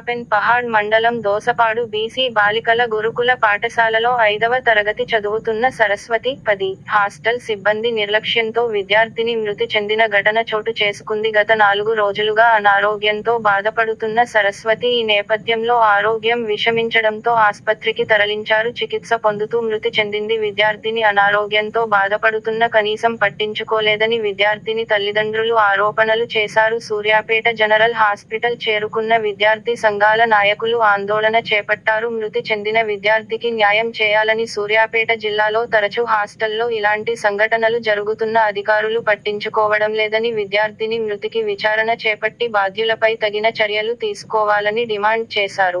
సూర్యాపెన్ పహాడ్ మండలం దోసపాడు బీసీ బాలికల గురుకుల పాఠశాలలో ఐదవ తరగతి చదువుతున్న సరస్వతి పది. హాస్టల్ సిబ్బంది నిర్లక్ష్యంతో విద్యార్థిని మృతి చెందిన ఘటన చోటు చేసుకుంది. గత నాలుగు రోజులుగా అనారోగ్యంతో బాధపడుతున్న సరస్వతి ఈ నేపథ్యంలో ఆరోగ్యం విషమించడంతో ఆస్పత్రికి తరలించారు. చికిత్స పొందుతూ మృతి చెందింది. విద్యార్థిని అనారోగ్యంతో బాధపడుతున్న కనీసం పట్టించుకోలేదని విద్యార్థిని తల్లిదండ్రులు ఆరోపణలు చేశారు. సూర్యాపేట జనరల్ హాస్పిటల్ చేరుకున్న విద్యార్థి సంఘాల నాయకులు ఆందోళన చేపట్టారు. మృతి చెందిన విద్యార్థికి న్యాయం చేయాలని సూర్యాపేట జిల్లాలో తరచూ హాస్టల్లో ఇలాంటి సంఘటనలు జరుగుతున్న అధికారులు పట్టించుకోవడం లేదని విద్యార్థిని మృతికి విచారణ చేపట్టి బాధ్యులపై తగిన చర్యలు తీసుకోవాలని డిమాండ్ చేశారు.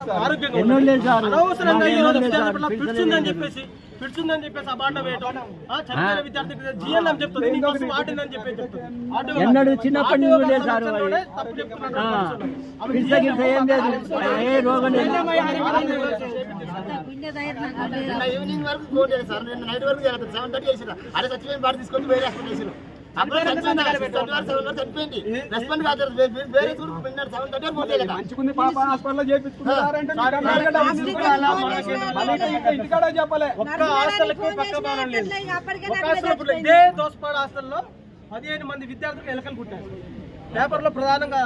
అనవసరంగా ఈ రోజు చెప్పేసి ఉందని చెప్పేసి అబాండ వేయటం ఆ చనిపోయిన విద్యార్థికి జిఎన్ఎం చెప్తుంది నీకోసం చెప్పి చెప్తుంది ఎన్నడూ చిన్నప్పటి సార్ తప్పు చెప్తున్నాడు నిన్న ఈవినింగ్ వరకు ఫోన్ చేశారు సార్ నిన్న నైట్ వరకు సెవెన్ థర్టీ చేసారు అదే చచ్చిపోయిన బాడీ తీసుకొని వేరే హాస్పిటల్ పాప ఇంటికాడ చెప్పలే. ఒక్క హాస్టల్కి పక్క భవనం లేదు. ఒక్క హాస్టల్ ఇప్పుడు ఇదే దోసపాడు హాస్టల్లో పదిహేను మంది విద్యార్థులకు ఎలకలు కుట్టారు. పేపర్లో ప్రధానంగా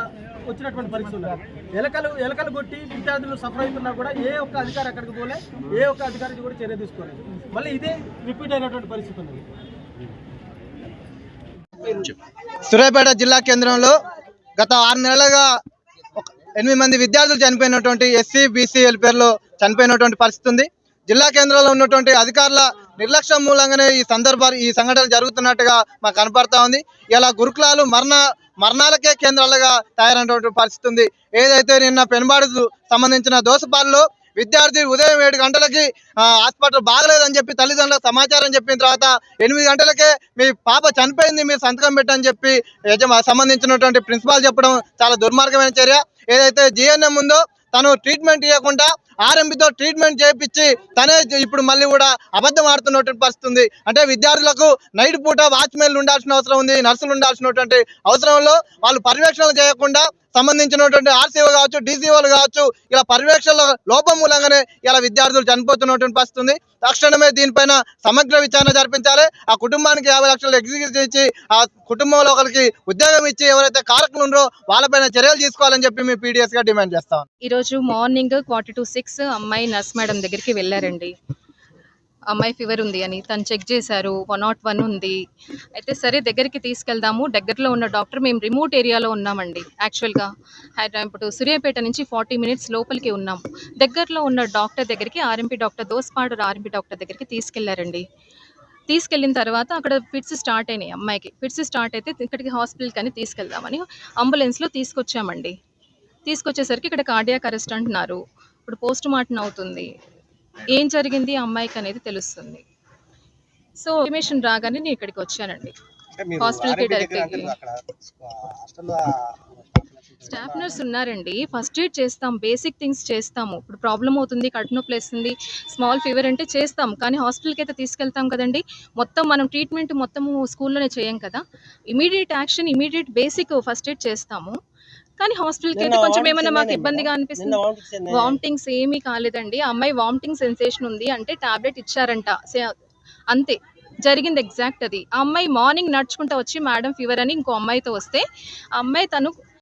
వచ్చినటువంటి పరిస్థితి ఉన్నారు ఎలకలు ఎలకలు కొట్టి విద్యార్థులు సఫర్ అవుతున్నా కూడా ఏ ఒక్క అధికారి అక్కడికి పోలే ఏ ఒక్క అధికారి కూడా చర్య తీసుకోలేదు. మళ్ళీ ఇదే రిపీట్ అయినటువంటి పరిస్థితి ఉన్నది. సూర్యాపేట జిల్లా కేంద్రంలో గత ఆరు నెలలుగా ఒక ఎనిమిది మంది విద్యార్థులు చనిపోయినటువంటి ఎస్సీ బీసీ పేరులో చనిపోయినటువంటి పరిస్థితి ఉంది. జిల్లా కేంద్రంలో ఉన్నటువంటి అధికారుల నిర్లక్ష్యం మూలంగానే ఈ సందర్భాలు ఈ సంఘటనలు జరుగుతున్నట్టుగా మాకు కనపడతా ఉంది. ఇలా గురుకులాలు మరణ మరణాలకే కేంద్రాలుగా తయారైనటువంటి పరిస్థితి ఉంది. ఏదైతే నిన్న పెనుబాడుకు సంబంధించిన దోసపాల్లో విద్యార్థి ఉదయం ఏడు గంటలకి హాస్పిటల్ బాగలేదని చెప్పి తల్లిదండ్రులకు సమాచారం చెప్పిన తర్వాత ఎనిమిది గంటలకే మీ పాప చనిపోయింది మీరు సంతకం పెట్టని చెప్పి సంబంధించినటువంటి ప్రిన్సిపాల్ చెప్పడం చాలా దుర్మార్గమైన చర్య. ఏదైతే జిఎన్ఎం ఉందో తను ట్రీట్మెంట్ ఇవ్వకుండా ఆర్ఎంబితో ట్రీట్మెంట్ చేయించి తనే ఇప్పుడు మళ్ళీ కూడా అబద్ధం ఆడుతున్నటువంటి పరిస్థితి ఉంది. అంటే విద్యార్థులకు నైట్ పూట వాచ్మెన్లు ఉండాల్సిన అవసరం ఉంది నర్సులు ఉండాల్సినటువంటి అవసరంలో వాళ్ళు పర్యవేక్షణ చేయకుండా సంబంధించినటువంటి ఆర్సీఓ కావచ్చు డీసీఓలు కావచ్చు ఇలా పర్యవేక్షణ లోపం మూలంగానే ఇలా విద్యార్థులు చనిపోతున్నటువంటి పరిస్థితుంది. తక్షణమే దీనిపైన సమగ్ర విచారణ జరిపించాలి. ఆ కుటుంబానికి యాభై లక్షలు ఎగ్జిక్యూట్ ఇచ్చి ఆ కుటుంబంలో ఒకరికి ఉద్యోగం ఇచ్చి ఎవరైతే కారకులు ఉన్నారో వాళ్ళపైన చర్యలు తీసుకోవాలని చెప్పి మేము పీడిఎస్గా డిమాండ్ చేస్తాం ఈ రోజు మార్నింగ్ క్వార్టర్ టు సిక్స్ అమ్మాయి నర్స్ మేడం దగ్గరికి వెళ్ళారండి. అమ్మాయి ఫీవర్ ఉంది అని. తను చెక్ చేశారు వన్ నాట్ వన్ ఉంది. అయితే సరే దగ్గరికి తీసుకెళ్దాము. దగ్గరలో ఉన్న డాక్టర్ మేము రిమోట్ ఏరియాలో ఉన్నామండి. యాక్చువల్గా ఇప్పుడు సూర్యాపేట నుంచి ఫార్టీ మినిట్స్ లోపలికి ఉన్నాము దగ్గరలో ఉన్న డాక్టర్ దగ్గరికి RMP doctor Dospadu RMP doctor దగ్గరికి తీసుకెళ్ళారండి. తీసుకెళ్ళిన తర్వాత అక్కడ ఫిట్స్ స్టార్ట్ అయినాయి అమ్మాయికి. ఫిట్స్ స్టార్ట్ అయితే ఇక్కడికి హాస్పిటల్కి అని తీసుకెళ్దామని అంబులెన్స్లో తీసుకొచ్చామండి. తీసుకొచ్చేసరికి ఇక్కడ కార్డియాక్ అరెస్ట్ అంటున్నారు. ఇప్పుడు పోస్ట్ మార్టం అవుతుంది. ఏం జరిగింది అమ్మాయికి అనేది తెలుస్తుంది. సో ఇన్ఫర్మేషన్ రాగానే నేను ఇక్కడికి వచ్చానండి. హాస్పిటల్కి డైరెక్ట్ స్టాఫ్ నర్స్ ఉన్నారండి. ఫస్ట్ ఎయిడ్ చేస్తాం బేసిక్ థింగ్స్ చేస్తాము. ఇప్పుడు ప్రాబ్లం అవుతుంది కడుపు నొప్పి వేస్తుంది స్మాల్ ఫీవర్ అంటే చేస్తాం. కానీ హాస్పిటల్కి అయితే తీసుకెళ్తాం కదండి. మొత్తం మనం ట్రీట్మెంట్ మొత్తము స్కూల్లోనే చేయం కదా. Immediate action immediate basic first aid చేస్తాము. కానీ హాస్పిటల్కి అయితే కొంచెం ఏమైనా మాకు ఇబ్బందిగా అనిపిస్తుంది? వామిటింగ్స్ ఏమీ కాలేదండి. ఆ అమ్మాయి వామిటింగ్ సెన్సేషన్ ఉంది అంటే టాబ్లెట్ ఇచ్చారంట. అంతే. జరిగింది ఎగ్జాక్ట్ అది. ఆ అమ్మాయి మార్నింగ్ నడుచుకుంటూ వచ్చి మేడం ఫీవర్ అని ఇంకో అమ్మాయితో వస్తే అమ్మాయి తను